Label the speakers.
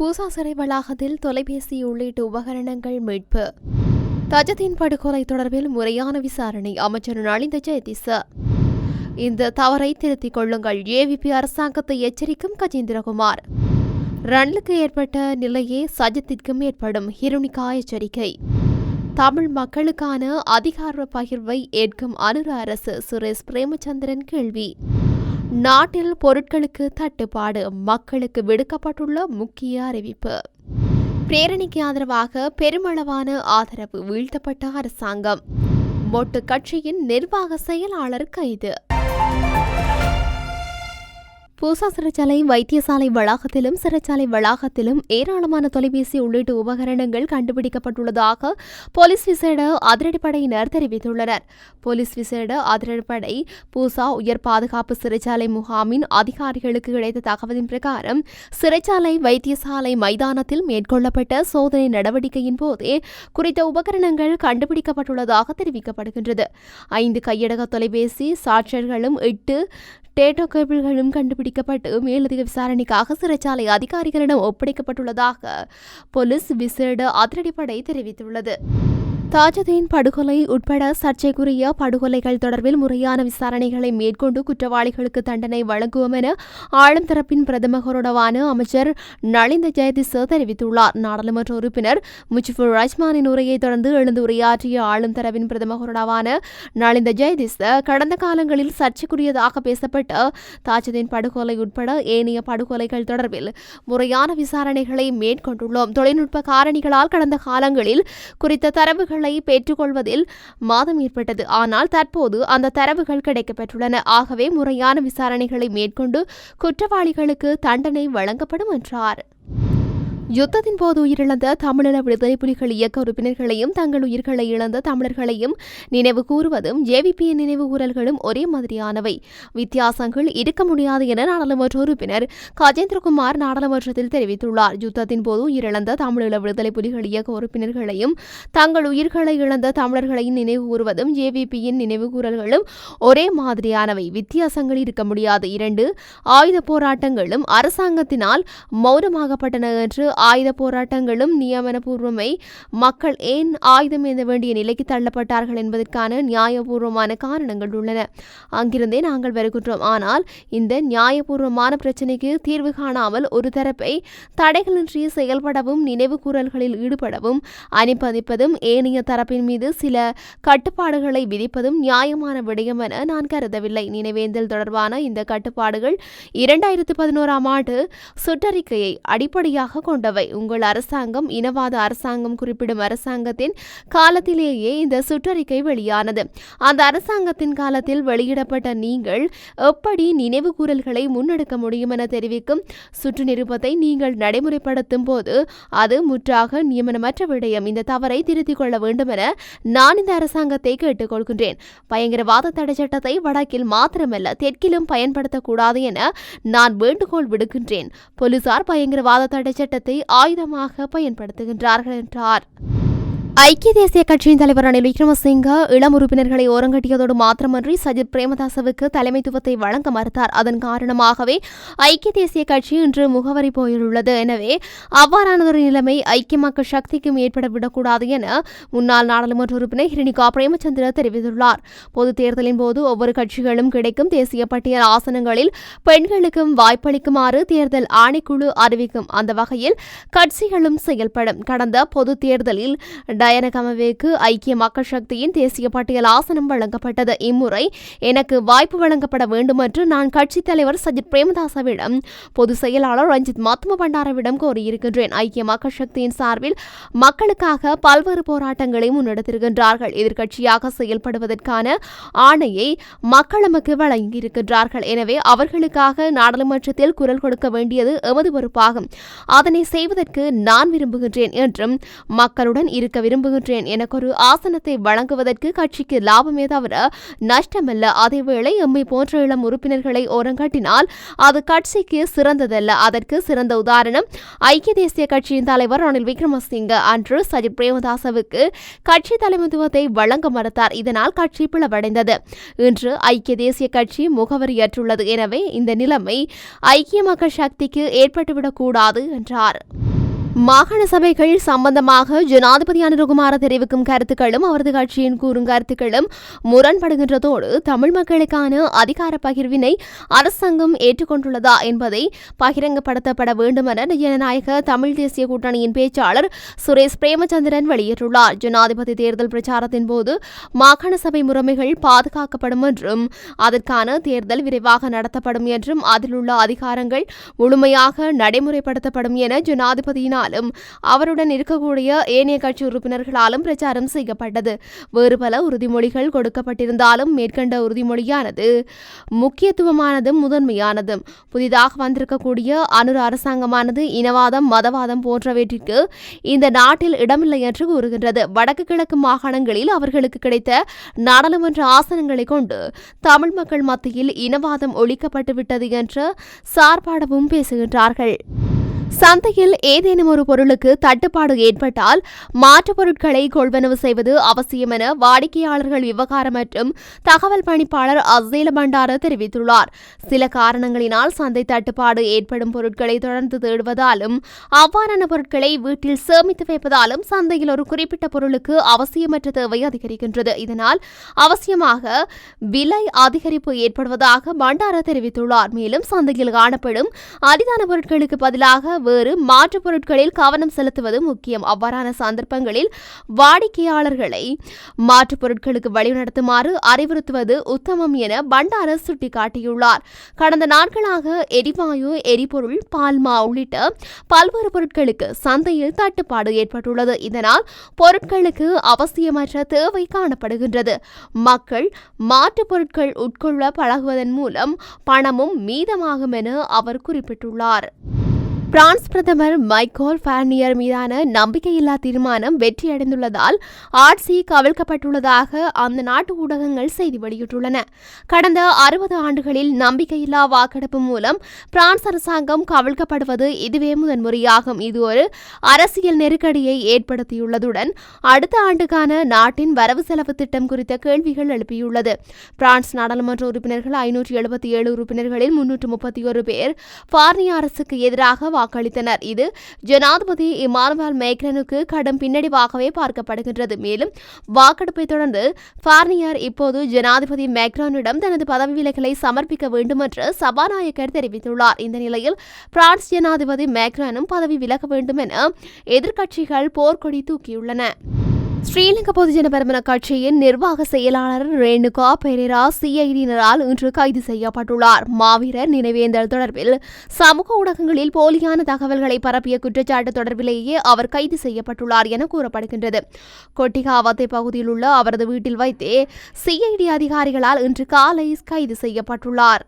Speaker 1: பூசா சிறை வளாகத்தில் தொலைபேசி உள்ளிட்ட உபகரணங்கள் மீட்பு. தஜத்தின் படுகொலை தொடர்பில் முறையான விசாரணை அமைச்சர் நலிந்த ஜெயதிச. இந்த தவறை திருத்திக் கொள்ளுங்கள். ஏவிபி அரசாங்கத்தை எச்சரிக்கும் கஜேந்திரகுமார். ரன்லுக்கு ஏற்பட்ட நிலையே சஜித்திற்கும் ஏற்படும் ஹிருணிகா எச்சரிக்கை. தமிழ் மக்களுக்கான அதிகார பகிர்வை ஏற்கும் அனுர அரசு சுரேஷ் பிரேமச்சந்திரன் கேள்வி. நாட்டில் பொருட்களுக்கு தட்டுப்பாடு மக்களுக்கு விடுக்கப்பட்டுள்ள முக்கிய அறிவிப்பு. பிரேரணிக்கு ஆதரவாக பெருமளவான ஆதரவு வீழ்த்தப்பட்ட அரசாங்கம். மொட்டு கட்சியின் நிர்வாக செயலாளர் கைது. பூசா சிறைச்சாலை வைத்தியசாலை வளாகத்திலும் சிறைச்சாலை வளாகத்திலும் ஏராளமான தொலைபேசி உள்ளிட்ட உபகரணங்கள் கண்டுபிடிக்கப்பட்டுள்ளதாக போலீஸ் விசேட அதிரடிப்படையினர் தெரிவித்துள்ளனர். போலீஸ் விசேட அதிரடிப்படை பூசா உயர் பாதுகாப்பு சிறைச்சாலை முகாமின் அதிகாரிகளுக்கு கிடைத்த தகவலின் பிரகாரம் சிறைச்சாலை வைத்தியசாலை மைதானத்தில் மேற்கொள்ளப்பட்ட சோதனை நடவடிக்கையின் போதே குறித்த உபகரணங்கள் கண்டுபிடிக்கப்பட்டுள்ளதாக தெரிவிக்கப்படுகின்றது. ஐந்து கையடக தொலைபேசி சாட்சியர்களும் எட்டு டேட்டோ கேபிள்களும் கண்டுபிடிக்கப்பட்டு மேலதிக விசாரணைக்காக சிறைச்சாலை அதிகாரிகளிடம் ஒப்படைக்கப்பட்டுள்ளதாக போலீஸ் விசேட அதிரடிப்படை தெரிவித்துள்ளது. தாஜதீன் படுகொலை உட்பட சர்ச்சைக்குரிய படுகொலைகள் தொடர்பில் முறையான விசாரணைகளை மேற்கொண்டு குற்றவாளிகளுக்கு தண்டனை வழங்குவோம் என ஆளும் தரப்பின் பிரதமரோடவான அமைச்சர் நளிந்த ஜெயதிச தெரிவித்துள்ளார். நாடாளுமன்ற உறுப்பினர் முஜிபுர் ரஹ்மானின் உரையை தொடர்ந்து எழுந்து உரையாற்றிய ஆளும் தரப்பின் பிரதமரோடவான நளிந்த ஜெயதிச கடந்த காலங்களில் சர்ச்சைக்குரியதாக பேசப்பட்ட தாஜதீன் படுகொலை உட்பட ஏனைய படுகொலைகள் தொடர்பில் முறையான விசாரணைகளை மேற்கொண்டுள்ளோம். தொழில்நுட்ப காரணிகளால் கடந்த காலங்களில் குறித்த தரவுகள் தரவுகளை பெற்றுக்கொள்வதில் மாதம் ஏற்பட்டது. ஆனால் தற்போது அந்த தரவுகள் கிடைக்கப்பெற்றுள்ளன. ஆகவே முறையான விசாரணைகளை மேற்கொண்டு குற்றவாளிகளுக்கு தண்டனை வழங்கப்படும் என்றார். யுத்தத்தின் போது உயிரிழந்த தமிழீழ விடுதலை புலிகள் இயக்க உறுப்பினர்களையும் தங்கள் உயிர்களை இழந்த தமிழர்களையும் நினைவு கூறுவதும் ஜேவிபியின் நினைவு கூறல்களும் ஒரே மாதிரியானவை. வித்தியாசங்கள் இருக்க முடியாது என நாடாளுமன்ற உறுப்பினர் கஜேந்திரகுமார் நாடாளுமன்றத்தில் தெரிவித்துள்ளார். யுத்தத்தின் போது உயிரிழந்த தமிழீழ விடுதலை புலிகள் இயக்க உறுப்பினர்களையும் தங்கள் உயிர்களை இழந்த தமிழர்களையும் நினைவு கூறுவதும் ஜேவிபியின் நினைவு கூறல்களும் ஒரே மாதிரியானவை. வித்தியாசங்கள் இருக்க முடியாது. இரண்டு ஆயுத போராட்டங்களும் அரசாங்கத்தினால் மௌனமாகப்பட்டன என்று ஆயுத போராட்டங்களும் நியமனபூர்வமை. மக்கள் ஏன் ஆயுதம் ஏந்த வேண்டிய நிலைக்கு தள்ளப்பட்டார்கள் என்பதற்கான நியாயபூர்வமான காரணங்கள் உள்ளன. அங்கிருந்தே நாங்கள் வருகின்றோம். ஆனால் இந்த நியாயபூர்வமான பிரச்சினைக்கு தீர்வு காணாமல் ஒரு தரப்பை தடைகளின்றி செயல்படவும் நினைவு கூறல்களில் ஈடுபடவும் அனுமதிப்பதும் ஏனைய தரப்பின் மீது சில கட்டுப்பாடுகளை விதிப்பதும் நியாயமான விடயம் என நான் கருதவில்லை. நினைவேந்தல் தொடர்பான இந்த கட்டுப்பாடுகள் இரண்டாயிரத்து பதினோராம் ஆண்டு சுற்றறிக்கையை அடிப்படையாக கொண்ட கொண்டவை உங்கள் அரசாங்கம் இனவாத அரசாங்கம் குறிப்பிடும் அரசாங்கத்தின் காலத்திலேயே இந்த சுற்றறிக்கை வெளியானது. அந்த அரசாங்கத்தின் காலத்தில் வெளியிடப்பட்ட நீங்கள் எப்படி நினைவு கூறல்களை முன்னெடுக்க முடியும் என தெரிவிக்கும் சுற்று நிருபத்தை நீங்கள் நடைமுறைப்படுத்தும் போது அது முற்றாக நியமனமற்ற விடயம். இந்த தவறை திருத்திக் கொள்ள வேண்டும் என நான் இந்த அரசாங்கத்தை கேட்டுக்கொள்கின்றேன். பயங்கரவாத தடை சட்டத்தை வடக்கில் மாத்திரமல்ல தெற்கிலும் பயன்படுத்தக்கூடாது என நான் வேண்டுகோள் விடுக்கின்றேன். போலீசார் பயங்கரவாத தடை சட்டத்தை ஆயுதமாக பயன்படுத்துகின்றார்கள் என்றார். ஐக்கிய தேசிய கட்சியின் தலைவர் ரணில் விக்ரமசிங்க இளம் உறுப்பினர்களை ஓரங்கட்டியதோடு மாத்திரமன்றி சஜித் பிரேமதாசவுக்கு தலைமைத்துவத்தை வழங்க மறுத்தார். அதன் காரணமாகவே ஐக்கிய தேசிய கட்சி இன்று முகவரி போயுள்ளது. எனவே அவ்வாறானதொரு நிலைமை ஐக்கிய மக்கள் சக்திக்கும் ஏற்பட விடக்கூடாது என முன்னாள் நாடாளுமன்ற உறுப்பினர் ஹிரணிகா பிரேமச்சந்திர தெரிவித்துள்ளார். பொதுத் தேர்தலின் போது ஒவ்வொரு கட்சிகளும் கிடைக்கும் தேசிய பட்டியல் ஆசனங்களில் பெண்களுக்கும் வாய்ப்பளிக்குமாறு தேர்தல் ஆணைக்குழு அறிவிக்கும். அந்த வகையில் கட்சிகளும் செயல்படும். கடந்த பொது தேர்தலில் டயனகமவேக்கு ஐக்கிய மக்கள் சக்தியின் தேசிய பட்டியல் ஆசனம் வழங்கப்பட்டது. இம்முறை எனக்கு வாய்ப்பு வழங்கப்பட வேண்டும் என்று நான் கட்சித் தலைவர் சஜித் பிரேமதாசவிடம் பொதுச் செயலாளர் ரஞ்சித் மத்தும பண்டாரவிடம் கோரியிருக்கின்றேன். ஐக்கிய மக்கள் சக்தியின் சார்பில் மக்களுக்காக பல்வேறு போராட்டங்களை முன்னெடுத்திருக்கின்றார்கள். எதிர்க்கட்சியாக செயல்படுவதற்கான ஆணையை மக்கள் நமக்கு வழங்கியிருக்கின்றார்கள். எனவே அவர்களுக்காக நாடாளுமன்றத்தில் குரல் கொடுக்க வேண்டியது எமது பொறுப்பாகும். அதனை செய்வதற்கு நான் விரும்புகின்றேன் என்றும் மக்களுடன் இருக்க விரும்புகின்றேன். எனக்கொரு ஆசனத்தை வழங்குவதற்கு கட்சிக்கு லாபமே தவிர நஷ்டமல்ல. அதேவேளை எம்மை போன்ற இளம் உறுப்பினர்களை ஓரங்கட்டினால் அது கட்சிக்கு சிறந்ததல்ல. அதற்கு சிறந்த உதாரணம் ஐக்கிய தேசிய கட்சியின் தலைவர் ரணில் விக்ரமசிங்க. அன்று சஜித் பிரேமதாசவுக்கு கட்சி தலைமைத்துவத்தை வழங்க மறுத்தார். இதனால் கட்சி பிளவடைந்தது. இன்று ஐக்கிய தேசிய கட்சி முகவரியற்றுள்ளது. எனவே இந்த நிலைமை ஐக்கிய மக்கள் சக்திக்கு ஏற்பட்டுவிடக்கூடாது என்றார். மாகாண சபைகள் சம்பந்தமாக ஜனாதிபதி அனுருகுமார தெரிவிக்கும் கருத்துக்களும் அவரது கட்சியின் கூறும் கருத்துக்களும் முரண்படுகின்றதோடு தமிழ் மக்களுக்கான அதிகார பகிர்வினை அரசாங்கம் ஏற்றுக்கொண்டுள்ளதா என்பதை பகிரங்கப்படுத்தப்பட வேண்டும் என ஜனநாயக தமிழ் தேசிய கூட்டணியின் பேச்சாளர் சுரேஷ் பிரேமச்சந்திரன் வெளியிட்டுள்ளார். ஜனாதிபதி தேர்தல் பிரச்சாரத்தின் போது மாகாண சபை முறைமைகள் பாதுகாக்கப்படும் என்றும் அதற்கான தேர்தல் விரைவாக நடத்தப்படும் என்றும் அதில் உள்ள அதிகாரங்கள் முழுமையாக நடைமுறைப்படுத்தப்படும் என ஜனாதிபதியினால் மூலமாலும் அவருடன் இருக்கக்கூடிய ஏனைய கட்சி உறுப்பினர்களாலும் பிரச்சாரம் செய்யப்பட்டது. வேறு பல உறுதிமொழிகள் கொடுக்கப்பட்டிருந்தாலும் மேற்கண்ட உறுதிமொழியானது முக்கியத்துவமானதும் முதன்மையானதும். புதிதாக வந்திருக்கக்கூடிய அனுர அரசாங்கமானது இனவாதம் மதவாதம் போன்றவற்றிற்கு இந்த நாட்டில் இடமில்லை என்று கூறுகின்றது. வடக்கு கிழக்கு மாகாணங்களில் அவர்களுக்கு கிடைத்த நாடாளுமன்ற ஆசனங்களை கொண்டு தமிழ் மக்கள் மத்தியில் இனவாதம் ஒழிக்கப்பட்டுவிட்டது என்ற என்று சார்பாடவும் பேசுகின்றார்கள். சந்தையில் ஏதேனும் ஒரு பொருளுக்கு தட்டுப்பாடு ஏற்பட்டால் மாற்றுப் பொருட்களை கொள்வனவு செய்வது அவசியம் என வாடிக்கையாளர்கள் விவகாரம் மற்றும் தகவல் பணிப்பாளர் அசேல பண்டார தெரிவித்துள்ளார். சில காரணங்களினால் சந்தை தட்டுப்பாடு ஏற்படும் பொருட்களை தொடர்ந்து தேடுவதாலும் அவ்வாறான பொருட்களை வீட்டில் சேமித்து வைப்பதாலும் சந்தையில் ஒரு குறிப்பிட்ட பொருளுக்கு அவசியமற்ற தேவை அதிகரிக்கின்றது. இதனால் அவசியமாக விலை அதிகரிப்பு ஏற்படுவதாக பண்டார தெரிவித்துள்ளார். மேலும் சந்தையில் காணப்படும் அரிதான பொருட்களுக்கு பதிலாக வேறு மாற்றுப் பொருட்களில் கவனம் செலுத்துவது முக்கியம். அவ்வாறான சந்தர்ப்பங்களில் வாடிக்கையாளர்களை மாற்றுப் பொருட்களுக்கு வழிநடத்துமாறு அறிவுறுத்துவது உத்தமம் என பண்டார சுட்டிக்காட்டியுள்ளார். கடந்த நாட்களாக எரிவாயு எரிபொருள் பால்மா உள்ளிட்ட பல்வேறு பொருட்களுக்கு சந்தையில் தட்டுப்பாடு ஏற்பட்டுள்ளது. இதனால் பொருட்களுக்கு அவசியமற்ற தேவை காணப்படுகின்றது. மக்கள் மாற்றுப் பொருட்கள் உட்கொள்ள பழகுவதன் மூலம் பணமும் மீதமாகும் என அவர் குறிப்பிட்டுள்ளார். பிரான்ஸ் பிரதமர் மைக்கோல் ஃபேர்னியர் மீதான நம்பிக்கையில்லா தீர்மானம் வெற்றியடைந்துள்ளதால் ஆட்சி கவிழ்க்கப்பட்டுள்ளதாக அந்த நாட்டு ஊடகங்கள் செய்தி வெளியிட்டுள்ளன. கடந்த அறுபது ஆண்டுகளில் நம்பிக்கையில்லா வாக்கெடுப்பு மூலம் பிரான்ஸ் அரசாங்கம் கவிழ்க்கப்படுவது இதுவே முதன்முறையாகும். இது ஒரு அரசியல் நெருக்கடியை ஏற்படுத்தியுள்ளதுடன் அடுத்த ஆண்டுக்கான நாட்டின் வரவு செலவு திட்டம் குறித்த கேள்விகள் எழுப்பியுள்ளது. பிரான்ஸ் நாடாளுமன்ற உறுப்பினர்கள் ஐநூற்றி எழுபத்தி ஏழு உறுப்பினர்களில் முன்னூற்று முப்பத்தி ஒரு பேர் பார்னி அரசுக்கு எதிராக வாக்களித்தனர். இது ஜனாதிபதி இமானுவேல் மேக்ரனுக்கு கடும் பின்னடைவாகவே பார்க்கப்படுகின்றது. மேலும் வாக்கெடுப்பை தொடர்ந்து பார்னியர் இப்போது ஜனாதிபதி மேக்ரானிடம் தனது பதவி விலகலை சமர்ப்பிக்க வேண்டும் என்று சபாநாயகர் தெரிவித்துள்ளார். இந்த நிலையில் பிரான்ஸ் ஜனாதிபதி மேக்ரானும் பதவி விலக வேண்டும் என எதிர்க்கட்சிகள் போர்க்கொடி தூக்கியுள்ளன. ஸ்ரீலங்கா பொதுஜன பெருமன கட்சியின் நிர்வாக செயலாளர் ரேணுகா பெரேரா சிஐடியினரால் இன்று கைது செய்யப்பட்டுள்ளார். மாவீரர் நினைவேந்தல் தொடர்பில் சமூக ஊடகங்களில் போலியான தகவல்களை பரப்பிய குற்றச்சாட்டு தொடர்பிலேயே அவர் கைது செய்யப்பட்டுள்ளார் என கூறப்படுகின்றது. கொட்டிகாவத்தை பகுதியில் உள்ள அவரது வீட்டில் வைத்தே சிஐடி அதிகாரிகளால் இன்று காலை கைது செய்யப்பட்டுள்ளார்.